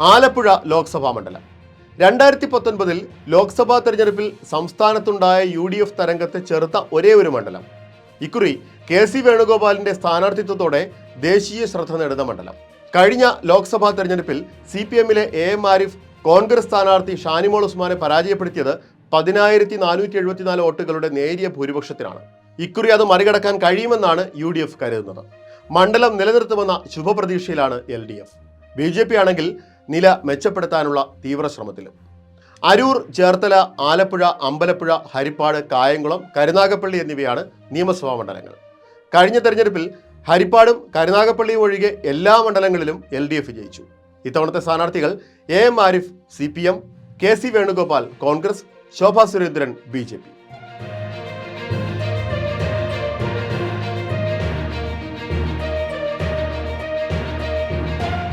ആലപ്പുഴ ലോക്സഭാ മണ്ഡലം. രണ്ടായിരത്തി പത്തൊൻപതിൽ ലോക്സഭാ തെരഞ്ഞെടുപ്പിൽ സംസ്ഥാനത്തുണ്ടായ യു ഡി എഫ് തരംഗത്തെ ചെറുത്ത ഒരേ ഒരു മണ്ഡലം. ഇക്കുറി കെ സി വേണുഗോപാലിന്റെ സ്ഥാനാർത്ഥിത്വത്തോടെ ദേശീയ ശ്രദ്ധ നേടുന്ന മണ്ഡലം. കഴിഞ്ഞ ലോക്സഭാ തെരഞ്ഞെടുപ്പിൽ സി പി എമ്മിലെ എ എം ആരിഫ് കോൺഗ്രസ് സ്ഥാനാർത്ഥി ഷാനിമോൾ ഉസ്മാനെ പരാജയപ്പെടുത്തിയത് പതിനായിരത്തി നാനൂറ്റി എഴുപത്തിനാല് വോട്ടുകളുടെ നേരിയ ഭൂരിപക്ഷത്തിനാണ്. ഇക്കുറി അത് മറികടക്കാൻ കഴിയുമെന്നാണ് യു ഡി എഫ് കരുതുന്നത്. മണ്ഡലം നിലനിർത്തുമെന്ന ശുഭപ്രതീക്ഷയിലാണ് L D F. B J P ആണെങ്കിൽ നില മെച്ചപ്പെടുത്താനുള്ള തീവ്ര ശ്രമത്തിലും. അരൂർ ചേർത്തല ആലപ്പുഴ അമ്പലപ്പുഴ ഹരിപ്പാട് കായംകുളം കരുനാഗപ്പള്ളി എന്നിവയാണ് നിയമസഭാ മണ്ഡലങ്ങൾ. കഴിഞ്ഞ തെരഞ്ഞെടുപ്പിൽ ഹരിപ്പാടും കരുനാഗപ്പള്ളിയും ഒഴികെ എല്ലാ മണ്ഡലങ്ങളിലും എൽ ഡി എഫ് ജയിച്ചു. ഇത്തവണത്തെ സ്ഥാനാർത്ഥികൾ A M Arif C P M K C Venugopal Congress Shobha Surendran B J P.